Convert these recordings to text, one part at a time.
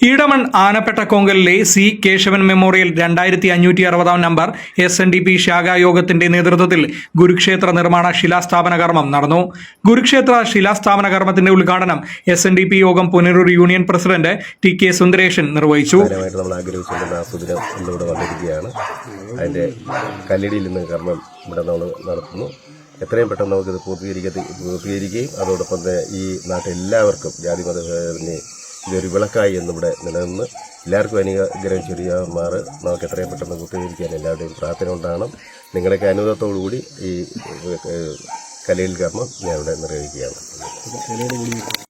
ഈടമൺ ആനപ്പെട്ട കോങ്കലിലെ C Kesavan memorial രണ്ടായിരത്തി അഞ്ഞൂറ്റി അറുപതാം number S N D P ശാഖായോഗത്തിന്റെ നേതൃത്വത്തിൽ ഗുരുക്ഷേത്ര നിർമ്മാണ ശിലാസ്ഥാപന കർമ്മം നടന്നു. ഗുരുക്ഷേത്ര ശിലാസ്ഥാപന കർമ്മത്തിന്റെ ഉദ്ഘാടനം എസ് എൻ ഡി പി യോഗം Punalur union president T K Sundaresan നിർവഹിച്ചു. നിന്ന് കർമ്മം നമ്മൾ എത്രയും പെട്ടെന്ന് നമുക്കിത് പൂർത്തീകരിക്ക പൂർത്തീകരിക്കുകയും അതോടൊപ്പം ഈ നാട്ടിലെല്ലാവർക്കും ജാതി മതഭേദമന്യേ ഇതൊരു വിളക്കായി എന്നിവിടെ നിലനിന്ന്. എല്ലാവർക്കും അനുഗ്രഹം ചെറിയമാർ നമുക്ക് എത്രയും പെട്ടെന്ന് കുത്തിയിരിക്കാൻ എല്ലാവരുടെയും പ്രാർത്ഥന ഉണ്ടാകണം നിങ്ങളുടെയൊക്കെ അനുഭവത്തോടുകൂടി ഈ കലയിൽ കർമ്മം ഞാൻ ഇവിടെ നിർവഹിക്കുകയാണ്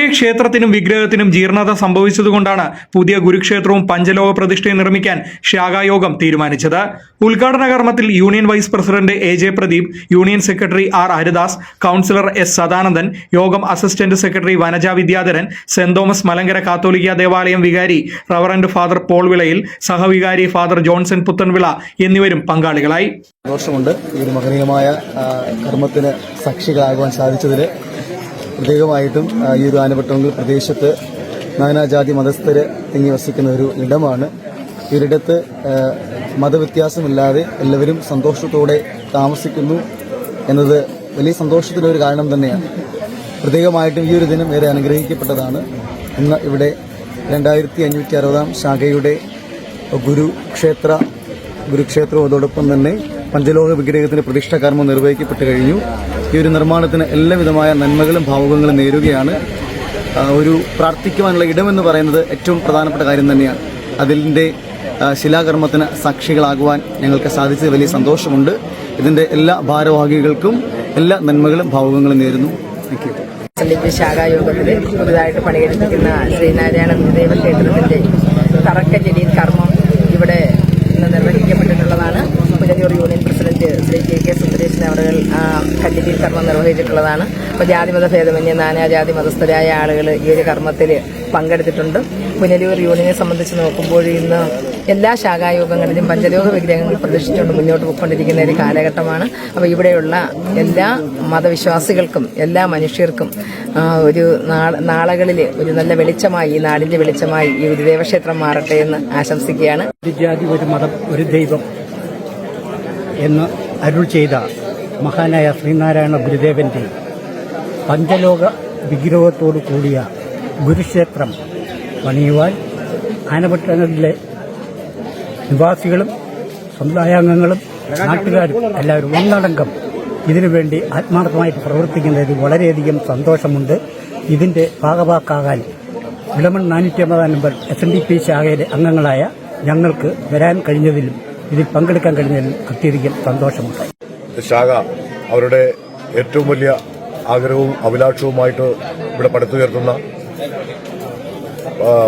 പഴയ ക്ഷേത്രത്തിനും വിഗ്രഹത്തിനും ജീർണത സംഭവിച്ചതുകൊണ്ടാണ് പുതിയ ഗുരുക്ഷേത്രവും പഞ്ചലോക പ്രതിഷ്ഠയും നിർമ്മിക്കാൻ ശാഖായോഗം തീരുമാനിച്ചത്. ഉദ്ഘാടന കർമ്മത്തിൽ union vice president A J Pradeep union secretary R Haridas councillor S Sadanandan യോഗം assistant secretary Vanaja Vidyadharan saint Thomas Malankara കാത്തോലിക്ക ദേവാലയം വികാരി റവറന്റ് ഫാദർ പോൾ വിളയിൽ സഹവികാരി ഫാദർ ജോൺസൺ പുത്തൻവിള എന്നിവരും പങ്കാളികളായി. ഈ ഒരു മഹനീയമായ കർമ്മത്തിന് സാധിച്ചതിൽ പ്രത്യേകമായിട്ടും ഈ ഒരു ആനപട്ടണങ്ങൾ പ്രദേശത്ത് നാനാജാതി മതസ്ഥര് തിങ്ങി വസിക്കുന്ന ഒരു ഇടമാണ്. ഇവരിടത്ത് മതവ്യത്യാസമില്ലാതെ എല്ലാവരും സന്തോഷത്തോടെ താമസിക്കുന്നു എന്നത് വലിയ സന്തോഷത്തിന്റെ ഒരു കാരണം തന്നെയാണ്. പ്രത്യേകമായിട്ടും ഈ ഒരു ദിനം ഏറെ അനുഗ്രഹിക്കപ്പെട്ടതാണ്. ഇന്ന് ഇവിടെ രണ്ടായിരത്തി അഞ്ഞൂറ്റി അറുപതാം ശാഖയുടെ ഗുരുക്ഷേത്ര ഗുരുക്ഷേത്രവും അതോടൊപ്പം തന്നെ പഞ്ചലോക വിഗ്രഹത്തിന്റെ പ്രതിഷ്ഠ കർമ്മം നിർവഹിക്കപ്പെട്ട് കഴിഞ്ഞു. ഈ ഒരു നിർമ്മാണത്തിന് എല്ലാവിധമായ നന്മകളും ഭാവുകങ്ങളും നേരുകയാണ്. ഒരു പ്രാർത്ഥിക്കുവാനുള്ള ഇടമെന്ന് പറയുന്നത് ഏറ്റവും പ്രധാനപ്പെട്ട കാര്യം തന്നെയാണ്. അതിന്റെ ശിലാകർമ്മത്തിന് സാക്ഷികളാകുവാൻ ഞങ്ങൾക്ക് സാധിച്ചത് വലിയ സന്തോഷമുണ്ട്. ഇതിന്റെ എല്ലാ ഭാരവാഹികൾക്കും എല്ലാ നന്മകളും ഭാവുകങ്ങളും നേരുന്നു. താങ്ക് യു ശാഖായോഗത്തിൽ പുതുതായിട്ട് പണിയെടുപ്പിക്കുന്ന ശ്രീനാരായണ ഗുരുദേവ ക്ഷേത്രത്തിന്റെ തറക്കല്ലിൽ കർമ്മം ഇവിടെ ഇന്ന് നിർവഹിക്കപ്പെട്ടിട്ടുള്ളതാണ് Punalur union president Shri K K Sundaresan അവർ കല്ലിൽ കർമ്മം നിർവഹിച്ചിട്ടുള്ളതാണ് അപ്പോൾ ജാതിമത ഭേദമന്യേ നാനാജാതി മതസ്ഥരായ ആളുകൾ ഈ ഒരു കർമ്മത്തിൽ പങ്കെടുത്തിട്ടുണ്ട്. പുനലൂർ യൂണിയനെ സംബന്ധിച്ച് നോക്കുമ്പോൾ ഇന്ന് എല്ലാ ശാഖായോഗങ്ങളിലും പഞ്ചലോക വിഗ്രഹങ്ങൾ പ്രതിഷ്ഠിച്ചുകൊണ്ട് മുന്നോട്ട് പോയിക്കൊണ്ടിരിക്കുന്ന ഒരു കാലഘട്ടമാണ്. അപ്പോൾ ഇവിടെയുള്ള എല്ലാ മതവിശ്വാസികൾക്കും എല്ലാ മനുഷ്യർക്കും ഒരു നാള- നാളകളിൽ ഒരു നല്ല വെളിച്ചമായി ഈ നാടിന്റെ വെളിച്ചമായി ഈ ഗുരുദേവ മാറട്ടെ എന്ന് ആശംസിക്കുകയാണ്. ഒരു ജാതി ഒരു മതം ഒരു ദൈവം എന്ന് അരുൾ ചെയ്ത മഹാനായ ശ്രീനാരായണ ഗുരുദേവന്റെ പഞ്ചലോക വിഗ്രഹത്തോടു കൂടിയ ഗുരുക്ഷേത്രം പണിയുവാൻ ആനപട്ടണങ്ങളിലെ നിവാസികളും സമുദായാംഗങ്ങളും നാട്ടുകാരും എല്ലാവരും ഒന്നടങ്കം ഇതിനുവേണ്ടി ആത്മാർത്ഥമായിട്ട് പ്രവർത്തിക്കുന്നതിൽ വളരെയധികം സന്തോഷമുണ്ട്. ഇതിന്റെ ഭാഗവാക്കാകാൻ ഇളമൺ നാനൂറ്റി അമ്പതാം number S N D P ശാഖയിലെ അംഗങ്ങളായ ഞങ്ങൾക്ക് വരാൻ കഴിഞ്ഞതിലും ഇതിൽ പങ്കെടുക്കാൻ കഴിഞ്ഞതിലും അത്യധികം സന്തോഷമുണ്ട്. ശാഖ അവരുടെ ഏറ്റവും വലിയ ആഗ്രഹവും അഭിലാഷവുമായിട്ട് ഇവിടെ പടുത്തുയർത്തുന്ന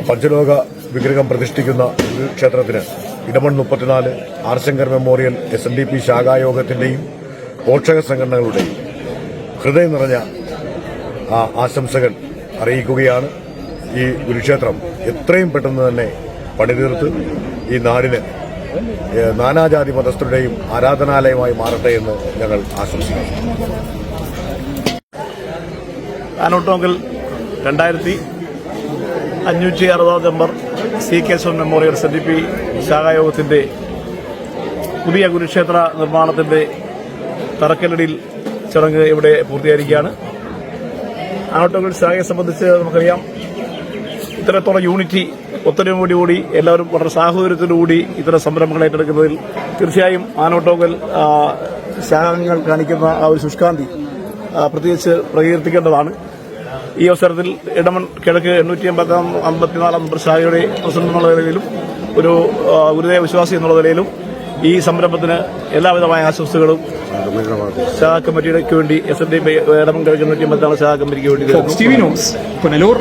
പഞ്ചലോക വിഗ്രഹം പ്രതിഷ്ഠിക്കുന്ന ഒരു ക്ഷേത്രത്തിന് ഇടമൺ മുപ്പത്തിനാല് R Shankar memorial S N D P ശാഖായോഗത്തിന്റെയും പോഷക സംഘടനകളുടെയും ഹൃദയം നിറഞ്ഞ ആശംസകൾ അറിയിക്കുകയാണ് ഈ ഗുരുക്ഷേത്രം എത്രയും പെട്ടെന്ന് തന്നെ പണിതീർത്ത് ഈ നാടിന് നാനാജാതി മതസ്ഥരുടെയും ആരാധനാലയമായി മാറട്ടെ എന്ന് ഞങ്ങൾ ആശംസിക്കുന്നു. ആനോട്ടോങ്കൽ രണ്ടായിരത്തി അഞ്ഞൂറ്റി അറുപതാം നമ്പർ സി കെ സോൺ മെമ്മോറിയൽ സെൻ ഡി പി ശാഖായോഗത്തിന്റെ പുതിയ കുരുക്ഷേത്ര നിർമ്മാണത്തിന്റെ തറക്കല്ലടിയിൽ ചടങ്ങ് ഇവിടെ പൂർത്തീകരിക്കുകയാണ് ആനോട്ടോങ്കൽ ശാഖയെ സംബന്ധിച്ച് നമുക്കറിയാം ഇത്തരത്തോളം യൂണിറ്റി ഒത്തൊരുമയോടുകൂടി എല്ലാവരും വളരെ സാഹോദര്യത്തോടുകൂടി ഇത്തരം സംരംഭങ്ങൾ ഏറ്റെടുക്കുന്നതിൽ തീർച്ചയായും ആനോട്ടോകൽ ശാനങ്ങൾ കാണിക്കുന്ന ആ ഒരു ശുഷ്കാന്തി പ്രത്യേകിച്ച് പ്രകീർത്തിക്കേണ്ടതാണ്. ഈ അവസരത്തിൽ ഇടമൺ കിഴക്ക് എണ്ണൂറ്റി അമ്പത്താം അമ്പത്തിനാലാം ശാഖയുടെ പ്രസിഡന്റ് എന്നുള്ള നിലയിലും ഒരു ഗുരുദേവ വിശ്വാസി എന്നുള്ള നിലയിലും ഈ സംരംഭത്തിന് എല്ലാവിധമായ ആശംസകളും ശാഖ കമ്മിറ്റിയുടെ വേണ്ടി എസ് എൻ ഡി ഇടമൺ കിഴക്ക് എണ്ണൂറ്റി അമ്പത്തിനാല് ശാഖ കമ്മിറ്റിക്ക് വേണ്ടി പുനലൂർ